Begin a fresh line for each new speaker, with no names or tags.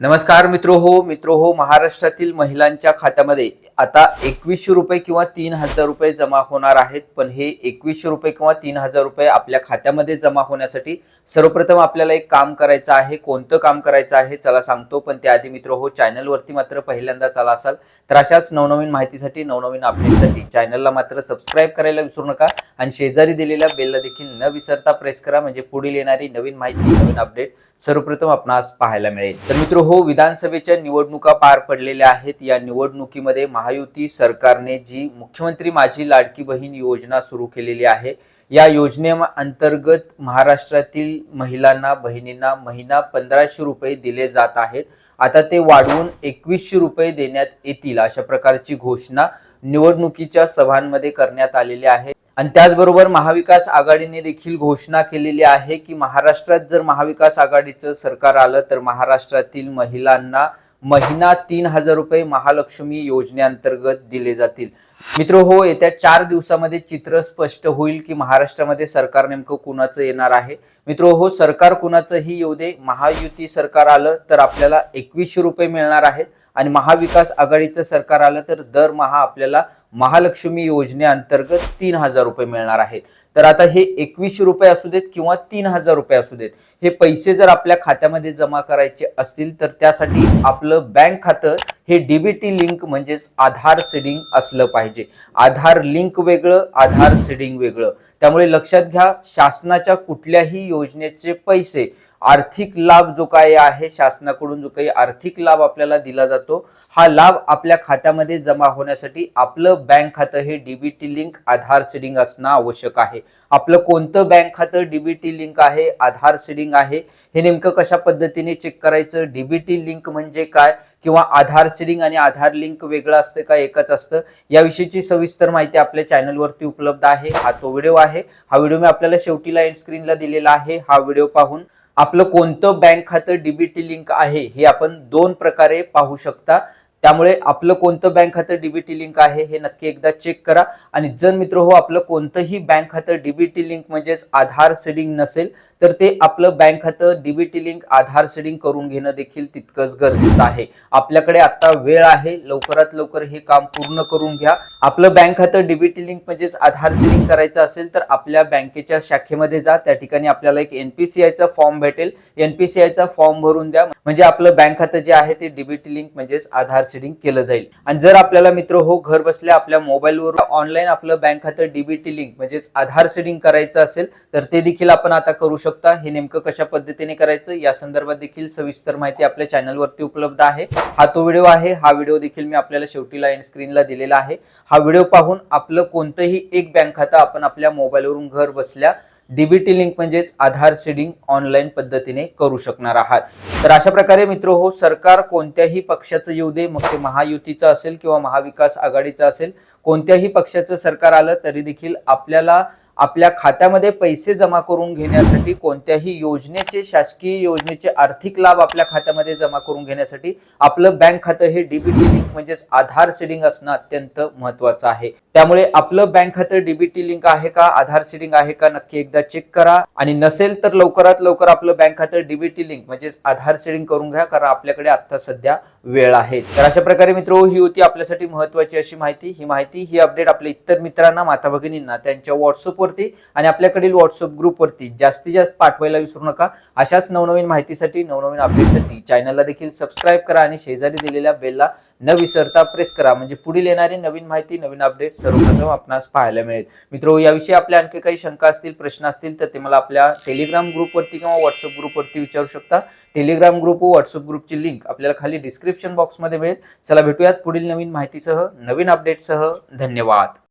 नमस्कार मित्र हो मित्र हो महाराष्ट्रातील महिलांच्या खात्यामध्ये आता एकवीसशे रुपये किंवा तीन हजार रुपये जमा होणार आहेत पण हे एकवीसशे रुपये किंवा तीन हजार रुपये आपल्या खात्यामध्ये जमा होण्यासाठी सर्वप्रथम आपल्याला एक काम करायचं आहे कोणतं काम करायचं आहे चला सांगतो. पण त्याआधी मित्र हो चॅनलवरती मात्र पहिल्यांदा चला असाल तर अशाच नवनवीन माहितीसाठी नवनवीन अपडेटसाठी चॅनलला मात्र सबस्क्राईब करायला विसरू नका. आणि शेजारी दिलेल्या बेलला देखील न विसरता प्रेस करा म्हणजे पुढील येणारी नवीन माहिती नवीन अपडेट सर्वप्रथम आपणास पाहायला मिळेल. तर मित्र हो विधानसभेच्या निवडणुका पार पडलेल्या आहेत. या निवडणुकीमध्ये महा महायुती सरकारने जी मुख्यमंत्री माझी लाडकी बहीण योजना सुरू केलेली आहे या योजने अंतर्गत महाराष्ट्रातील महिलांना बहिणींना महिना पंधराशे रुपये दिले जात आहेत. आता ते वाढवून एकवीसशे रुपये देण्यात येतील अशा प्रकारची घोषणा निवडणुकीच्या सभांमध्ये करण्यात आलेली आहे. आणि त्याचबरोबर महाविकास आघाडीने देखील घोषणा केलेली आहे की महाराष्ट्रात जर महाविकास आघाडीचं सरकार आलं तर महाराष्ट्रातील महिलांना महिना तीन हजार रुपये महालक्ष्मी योजनेअंतर्गत दिले जातील. मित्र हो येत्या चार दिवसामध्ये चित्र स्पष्ट होईल की महाराष्ट्रामध्ये सरकार नेमकं कुणाचं येणार आहे? मित्र हो सरकार कुणाचंही येऊ दे. महायुती सरकार आलं तर आपल्याला एकवीसशे रुपये मिळणार आहेत आणि महाविकास आघाडीचं सरकार आलं तर दरमहा आपल्याला महालक्ष्मी योजनेअंतर्गत तीन हजार रुपये मिळणार आहेत. तर आता हे एकवीसशे रुपये असू देत किंवा तीन हजार रुपये असू देत हे पैसे जर आपल्या खात्यामध्ये जमा करायचे असतील तर त्यासाठी आपलं बँक खातं हे डीबीटी लिंक म्हणजेच आधार सीडिंग असलं पाहिजे. आधार लिंक वेगळं आधार सीडिंग वेगळं. त्यामुळे लक्षात घ्या शासनाच्या कुठल्याही योजनेचे पैसे आर्थिक लाभ जो काही आहे शासनाकडून जो काही आर्थिक लाभ आपल्याला दिला जातो हा लाभ आपल्या खात्यामध्ये जमा होण्यासाठी आपलं बँक खातं हे डीबीटी लिंक आधार सीडिंग असणं आवश्यक आहे. आपलं कोणतं बँक खातं डीबीटी लिंक आहे आधार सीडिंग आहे हे नेमकं कशा पद्धतीने चेक करायचं? डीबीटी लिंक म्हणजे काय? किंवा आधार सीडिंग आणि आधार लिंक वेगळं असतं का एकच असतं? याविषयीची सविस्तर माहिती आपल्या चॅनलवरती उपलब्ध आहे. हा तो व्हिडिओ आहे. हा व्हिडिओ मी आपल्याला शेवटीला एंड स्क्रीनला दिलेला आहे. हा व्हिडिओ पाहून आपलं कोणतं बँक खातं डीबीटी लिंक आहे हे आपण दोन प्रकारे पाहू शकता. त्यामुळे आपलं कोणतं बँक खातं डीबीटी लिंक आहे हे नक्की एकदा चेक करा. आणि जर मित्र हो आपलं कोणतंही बँक खातं डीबीटी लिंक म्हणजेच आधार सीडिंग नसेल तर ते आपलं बँक खातं डीबीटी लिंक आधार सेडिंग करून घेणं देखील तितकंच गरजेचं आहे. आपल्याकडे आता वेळ आहे. लवकरात लवकर हे काम पूर्ण करून घ्या. आपलं बँक खातं डीबीटी लिंक म्हणजेच आधार सेडिंग करायचं असेल तर आपल्या बँकेच्या शाखेमध्ये जा. त्या ठिकाणी आपल्याला एक एनपीसीआयचा फॉर्म भेटेल. एनपीसीआयचा फॉर्म भरून द्या. म्हणजे आपलं बँक खातं जे आहे ते डीबीटी लिंक म्हणजेच आधार सेडिंग केलं जाईल. आणि जर आपल्याला मित्र हो घर बसल्या आपल्या मोबाईलवर ऑनलाईन आपलं बँक खातं डीबीटी लिंक म्हणजेच आधार सेडिंग करायचं असेल तर ते देखील आपण आता करू शकतो. शकता हे नेमकं कशा पद्धतीने करायचं या संदर्भात देखील सविस्तर माहिती आपल्या चॅनलवरती उपलब्ध आहे. हा तो व्हिडिओ आहे. हा व्हिडिओ देखील मी आपल्याला शेवटीला एंड स्क्रीनला दिलेला आहे. हा व्हिडिओ पाहून आपलं कोणतंही एक बँक खातं आपण आपल्या मोबाईलवरून घर बसल्या डीबीटी लिंक म्हणजेच आधार सीडिंग ऑनलाईन पद्धतीने करू शकणार आहात. तर अशा प्रकारे मित्र हो सरकार कोणत्याही पक्षाचं येऊ दे मग ते महायुतीचं असेल किंवा महाविकास आघाडीचं असेल कोणत्याही पक्षाचं सरकार आलं तरी देखील आपल्याला आपल्या खात्यामध्ये पैसे जमा करून घेण्यासाठी कोणत्याही योजनेचे शासकीय योजनेचे आर्थिक लाभ आपल्या खात्यामध्ये जमा करून घेण्यासाठी आपलं बँक खातं हे डीबीटी लिंक म्हणजेच आधार सिडिंग असणं अत्यंत महत्वाचं आहे. त्यामुळे आपलं बँक खातं डीबीटी लिंक आहे का आधार सिडिंग आहे का नक्की एकदा चेक करा. आणि नसेल तर लवकरात लवकर आपलं बँक खातं डीबीटी लिंक म्हणजेच आधार सिडिंग करून घ्या कारण आपल्याकडे आता सध्या वेळ आहे. तर अशा प्रकारे मित्र ही होती आपल्यासाठी महत्वाची अशी माहिती. ही माहिती ही अपडेट आपल्या इतर मित्रांना माता भगिनींना त्यांच्या व्हॉट्सअपवरती आणि आपल्याकडील व्हॉट्सअप ग्रुपवरती जास्तीत जास्त पाठवायला विसरू नका. अशाच नवनवीन माहितीसाठी नवनवीन अपडेटसाठी चॅनलला देखील सबस्क्राईब करा आणि शेजारी दिलेल्या बेलला न विसरता प्रेस करा. म्हणजे पुढील येणारी नवीन माहिती नवीन अपडेट सर्वप्रथम आपणास पाहायला मिळेल. मित्र याविषयी आपल्या आणखी काही शंका असतील प्रश्न असतील तर ते मला आपल्या टेलिग्राम ग्रुपवरती किंवा व्हॉट्सअप ग्रुपवरती विचारू शकता. टेलिग्राम ग्रुप व व्हॉट्सअप ग्रुपची लिंक आपल्याला खाली डिस्क्रिप्शन बॉक्समध्ये मिळेल. चला भेटूयात पुढील नवीन माहितीसह नवीन अपडेटसह धन्यवाद.